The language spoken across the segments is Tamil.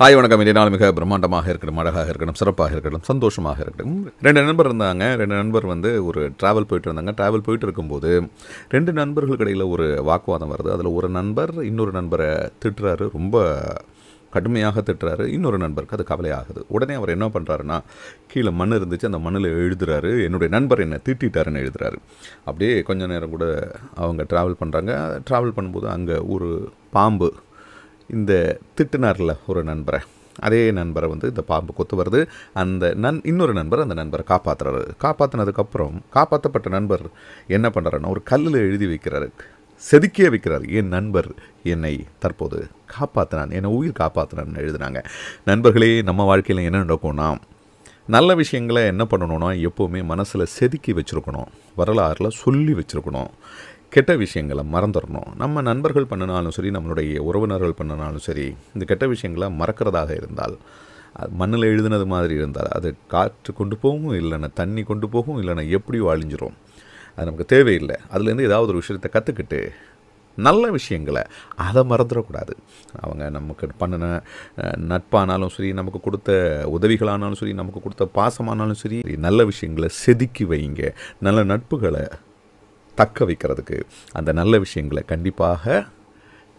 ஹாய் வணக்கம். இதே நாள் மிக பிரம்மாண்டமாக இருக்கணும் அழகாக இருக்கணும் சிறப்பாக இருக்கணும் சந்தோஷமாக இருக்கட்டும். ரெண்டு நண்பர் இருந்தாங்க. ரெண்டு நண்பர் வந்து ஒரு ட்ராவல் போயிட்டு இருந்தாங்க. ட்ராவல் போயிட்டு இருக்கும்போது ரெண்டு நண்பர்களுக்கு இடையில் ஒரு வாக்குவாதம் வருது. அதில் ஒரு நண்பர் இன்னொரு நண்பரை திட்டுறாரு. ரொம்ப கடுமையாக திட்டுறாரு. இன்னொரு நண்பருக்கு அது கவலையாகுது உடனே அவர் என்ன பண்ணுறாருன்னா கீழே மண் இருந்துச்சு. அந்த மண்ணில் எழுதுறாரு. என்னுடைய நண்பர் என்னை திட்டாருன்னு எழுதுறாரு. அப்படியே கொஞ்ச நேரம் கூட அவங்க ட்ராவல் பண்ணுறாங்க ட்ராவல் பண்ணும்போது அங்கே ஒரு பாம்பு இந்த திட்டுனார்ல ஒரு நண்பரை. அதே நண்பரை வந்து இந்த பாம்பு கொத்து வருது. அந்த நன் இன்னொரு நண்பர் அந்த நண்பரை காப்பாற்றுறாரு காப்பாற்றினதுக்கப்புறம் காப்பாற்றப்பட்ட நண்பர் என்ன பண்ணுறாருன்னா ஒரு கல்லில் எழுதி வைக்கிறாரு. செதுக்கியே வைக்கிறார். என் நண்பர் என்னை தற்போது காப்பாற்றினான் என்னை உயிர் காப்பாற்றினான்னு எழுதுனாங்க. நண்பர்களே நம்ம வாழ்க்கையில் என்ன நடக்கும்னா நல்ல விஷயங்களை என்ன பண்ணணும்னா எப்போவுமே மனசில் செதுக்கி வச்சுருக்கணும். வரலாறில் சொல்லி வச்சுருக்கணும். கெட்ட விஷயங்களை மறந்துடணும். நம்ம நண்பர்கள் பண்ணினாலும் சரி நம்மளுடைய உறவினர்கள் பண்ணினாலும் சரி இந்த கெட்ட விஷயங்களை மறக்கிறதாக இருந்தால் அது மண்ணில் எழுதுனது மாதிரி இருந்தால் அது காற்று கொண்டு போகும் இல்லைன்னா தண்ணி கொண்டு போகும் இல்லைன்னா எப்படியோ அழிஞ்சிரும். அது நமக்கு தேவையில்லை. அதுலேருந்து ஏதாவது ஒரு விஷயத்தை கற்றுக்கிட்டு நல்ல விஷயங்களை அதை மறந்துடக்கூடாது. அவங்க நமக்கு பண்ணின நட்பானாலும் சரி நமக்கு கொடுத்த உதவிகளானாலும் சரி நமக்கு கொடுத்த பாசமானாலும் சரி நல்ல விஷயங்களை செதுக்கி வைங்க. நல்ல நட்புகளை தக்க வைக்கிறதுக்கு அந்த நல்ல விஷயங்களை கண்டிப்பாக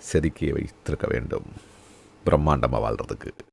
செதுக்கி வைத்திருக்க வேண்டும். பிரம்மாண்டமாக வாழ்கிறதுக்கு